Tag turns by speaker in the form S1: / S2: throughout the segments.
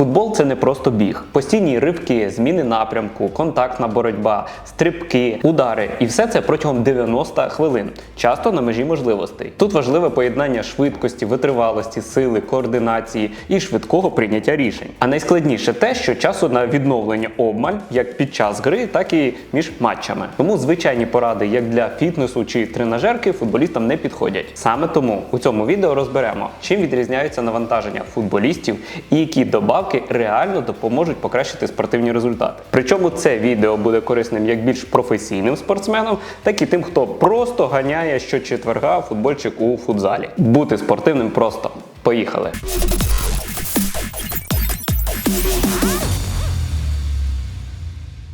S1: Футбол це не просто біг. Постійні ривки, зміни напрямку, контактна боротьба, стрибки, удари. І все це протягом 90 хвилин, часто на межі можливостей. Тут важливе поєднання швидкості, витривалості, сили, координації і швидкого прийняття рішень. А найскладніше те, що часу на відновлення обмаль як під час гри, так і між матчами. Тому звичайні поради як для фітнесу чи тренажерки футболістам не підходять. Саме тому у цьому відео розберемо, чим відрізняються навантаження футболістів і які добавки реально допоможуть покращити спортивні результати. Причому це відео буде корисним як більш професійним спортсменам, так і тим, хто просто ганяє щочетверга футбольчик у футзалі. Бути спортивним просто. Поїхали!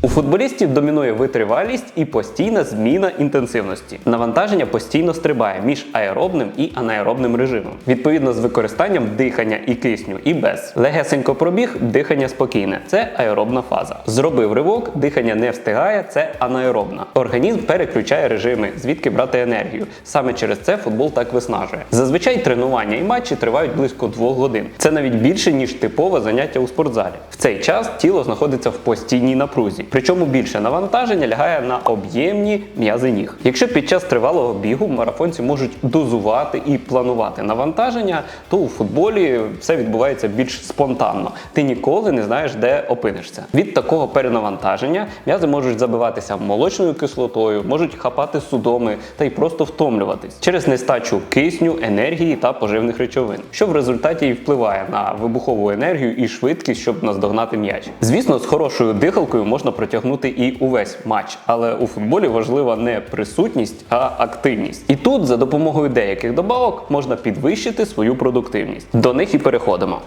S1: У футболістів домінує витривалість і постійна зміна інтенсивності. Навантаження постійно стрибає між аеробним і анаеробним режимом, відповідно з використанням дихання і кисню, і без. Легесенько пробіг, дихання спокійне. Це аеробна фаза. Зробив ривок, дихання не встигає, це анаеробна. Організм переключає режими, звідки брати енергію. Саме через це футбол так виснажує. Зазвичай тренування і матчі тривають близько двох годин. Це навіть більше ніж типове заняття у спортзалі. В цей час тіло знаходиться в постійній напрузі. Причому більше навантаження лягає на об'ємні м'язи ніг. Якщо під час тривалого бігу марафонці можуть дозувати і планувати навантаження, то у футболі все відбувається більш спонтанно. Ти ніколи не знаєш, де опинишся. Від такого перенавантаження м'язи можуть забиватися молочною кислотою, можуть хапати судоми та й просто втомлюватись через нестачу кисню, енергії та поживних речовин, що в результаті і впливає на вибухову енергію і швидкість, щоб наздогнати м'яч. Звісно, з хорошою дихалкою можна протягнути і увесь матч, але у футболі важлива не присутність, а активність. І тут за допомогою деяких добавок можна підвищити свою продуктивність. До них і переходимо.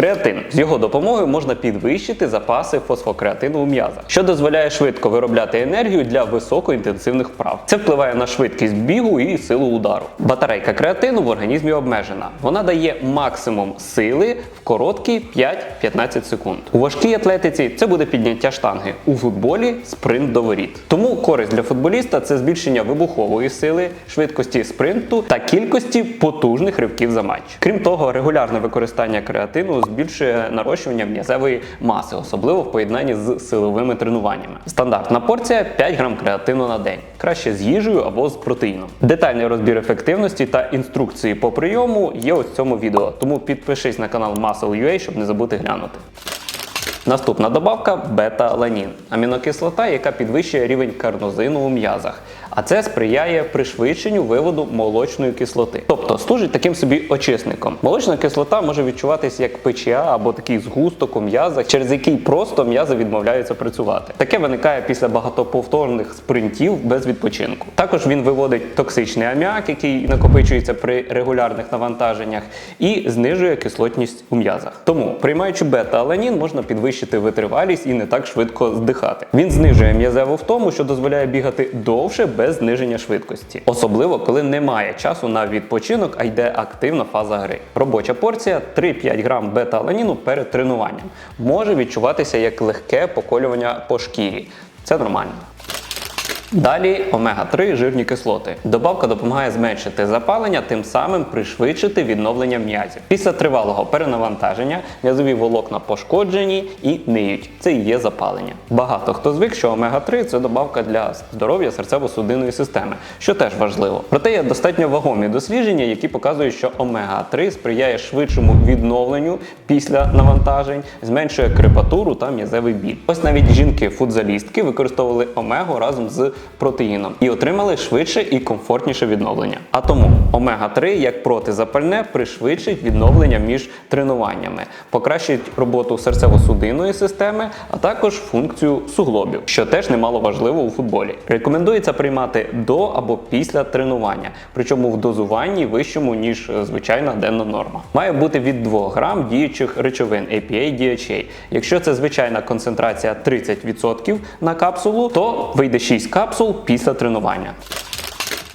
S1: Креатин з його допомогою можна підвищити запаси фосфокреатину у м'язах, що дозволяє швидко виробляти енергію для високоінтенсивних вправ. Це впливає на швидкість бігу і силу удару. Батарейка креатину в організмі обмежена. Вона дає максимум сили в короткі 5-15 секунд. У важкій атлетиці це буде підняття штанги. У футболі спринт до воріт. Тому користь для футболіста це збільшення вибухової сили, швидкості спринту та кількості потужних ривків за матч. Крім того, регулярне використання креатину збільшує нарощування м'язевої маси, особливо в поєднанні з силовими тренуваннями. Стандартна порція 5 грам креатину на день, краще з їжею або з протеїном. Детальний розбір ефективності та інструкції по прийому є ось в цьому відео. Тому підпишись на канал Muscle.ua, щоб не забути глянути. Наступна добавка бета-аланін амінокислота, яка підвищує рівень карнозину у м'язах. А це сприяє пришвидшенню виводу молочної кислоти. Тобто служить таким собі очисником. Молочна кислота може відчуватися як печія або такий згусток у м'язах, через який просто м'язи відмовляються працювати. Таке виникає після багатоповторних спринтів без відпочинку. Також він виводить токсичний аміак, який накопичується при регулярних навантаженнях, і знижує кислотність у м'язах. Тому, приймаючи бета-аланін, можна підвищити витривалість і не так швидко здихати. Він знижує м'язеву втому, що дозволяє бігати довше без зниження швидкості, особливо коли немає часу на відпочинок, а йде активна фаза гри. Робоча порція 3-5 грам бета-аланіну перед тренуванням може відчуватися як легке поколювання по шкірі. Це нормально. Далі омега-3 жирні кислоти. Добавка допомагає зменшити запалення, тим самим пришвидшити відновлення м'язів. Після тривалого перенавантаження м'язові волокна пошкоджені і ниють. Це і є запалення. Багато хто звик, що омега-3 це добавка для здоров'я серцево-судинної системи, що теж важливо. Проте є достатньо вагомі дослідження, які показують, що омега-3 сприяє швидшому відновленню після навантажень, зменшує крепатуру та м'язевий біль. Ось навіть жінки-футзалістки використовували омегу разом з протеїном і отримали швидше і комфортніше відновлення. А тому омега-3 як протизапальне пришвидшить відновлення між тренуваннями, покращить роботу серцево-судинної системи, а також функцію суглобів, що теж немало важливо у футболі. Рекомендується приймати до або після тренування, причому в дозуванні вищому ніж е, звичайна денна норма. Має бути від 2 грам діючих речовин APA DHA. Якщо це звичайна концентрація 30% на капсулу, то вийде 6 капсул після тренування.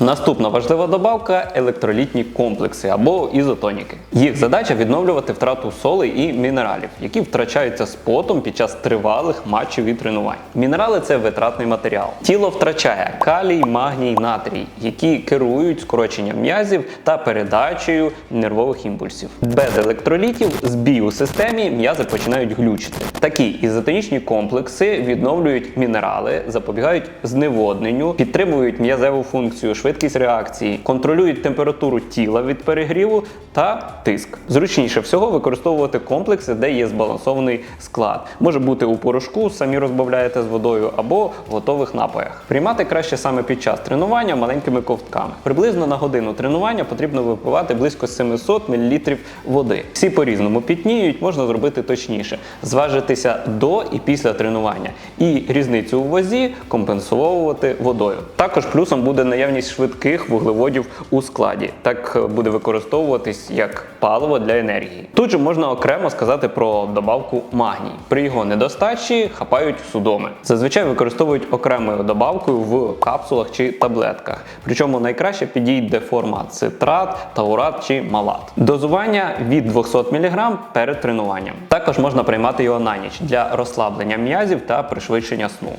S1: Наступна важлива добавка електролітні комплекси або ізотоніки. Їх задача відновлювати втрату солей і мінералів, які втрачаються з потом під час тривалих матчів і тренувань. Мінерали це витратний матеріал. Тіло втрачає калій, магній, натрій, які керують скороченням м'язів та передачею нервових імпульсів. Без електролітів збій у системі м'язи починають глючити. Такі ізотонічні комплекси відновлюють мінерали, запобігають зневодненню, підтримують м'язеву функцію, швидкість реакції, контролюють температуру тіла від перегріву та тиск. Зручніше всього використовувати комплекси, де є збалансований склад. Може бути у порошку, самі розбавляєте з водою, або в готових напоях. Приймати краще саме під час тренування маленькими ковтками. Приблизно на годину тренування потрібно випивати близько 700 мл води. Всі по-різному пітніють, можна зробити точніше, зважитися до і після тренування, і різницю у вазі компенсовувати водою. Також плюсом буде наявність швидких вуглеводів у складі. Так е, буде використовуватись як паливо для енергії. Тут же можна окремо сказати про добавку магній. При його недостачі хапають судоми. Зазвичай використовують окремою добавкою в капсулах чи таблетках. Причому найкраще підійде формат цитрат, таурат чи малат. Дозування від 200 мг перед тренуванням. Також можна приймати його на ніч для розслаблення м'язів та пришвидшення сну.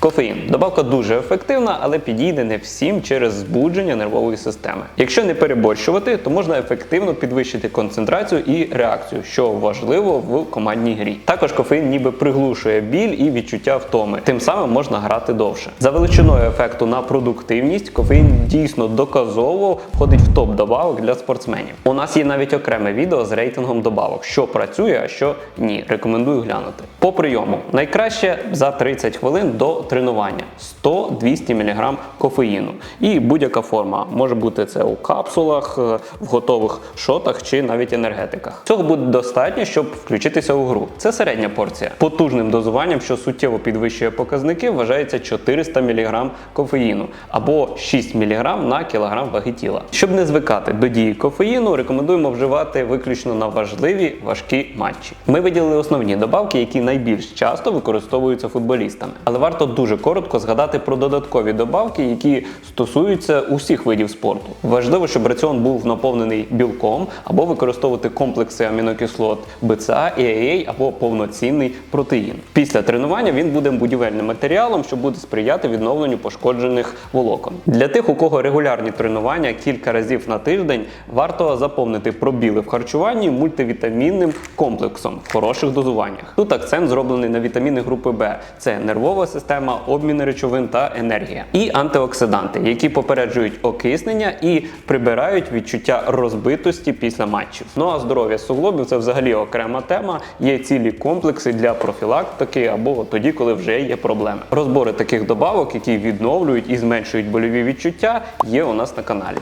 S1: Кофеїн. Добавка дуже ефективна, але підійде не всім через збудження нервової системи. Якщо не переборщувати, то можна ефективно підвищити концентрацію і реакцію, що важливо в командній грі. Також кофеїн ніби приглушує біль і відчуття втоми. Тим самим можна грати довше. За величиною ефекту на продуктивність кофеїн дійсно доказово входить в топ добавок для спортсменів. У нас є навіть окреме відео з рейтингом добавок, що працює, а що ні. Рекомендую глянути. По прийому найкраще за 30 хвилин до тренування 100-200 мг кофеїну. І будь-яка форма може бути це у капсулах, е, в готових шотах чи навіть енергетиках. Цього буде достатньо, щоб включитися у гру. Це середня порція. Потужним дозуванням, що суттєво підвищує показники, вважається 400 мг кофеїну або 6 мг на кілограм ваги тіла. Щоб не звикати до дії кофеїну, рекомендуємо вживати виключно на важливі важкі матчі. Ми виділили основні добавки, які найбільш часто використовуються футболістами, але варто дуже коротко згадати про додаткові добавки, які стосуються усіх видів спорту. Важливо, щоб раціон був наповнений білком або використовувати комплекси амінокислот БЦА, EAA або повноцінний протеїн. Після тренування він буде будівельним матеріалом, що буде сприяти відновленню пошкоджених волокон. Для тих, у кого регулярні тренування кілька разів на тиждень, варто заповнити пробіли в харчуванні мультивітамінним комплексом в хороших дозуваннях. Тут акцент зроблений на вітаміни групи Б: це нервова система, обмін речовин та енергія. І антиоксиданти, які попереджують окиснення і прибирають відчуття розбитості після матчів. Ну а здоров'я суглобів це взагалі окрема тема. Є цілі комплекси для профілактики або тоді, коли вже є проблеми. Розбори таких добавок, які відновлюють і зменшують больові відчуття, є у нас на каналі.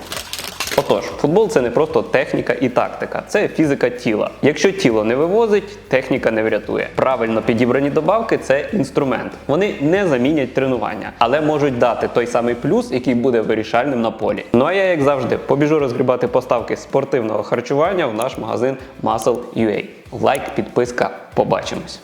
S1: Отож, футбол це не просто техніка і тактика, це фізика тіла. Якщо тіло не вивозить, техніка не врятує. Правильно підібрані добавки це інструмент. Вони не замінять тренування, але можуть дати той самий плюс, який буде вирішальним на полі. Ну а я, як завжди, побіжу розгрібати поставки спортивного харчування в наш магазин Muscle.ua. Лайк, підписка, побачимось.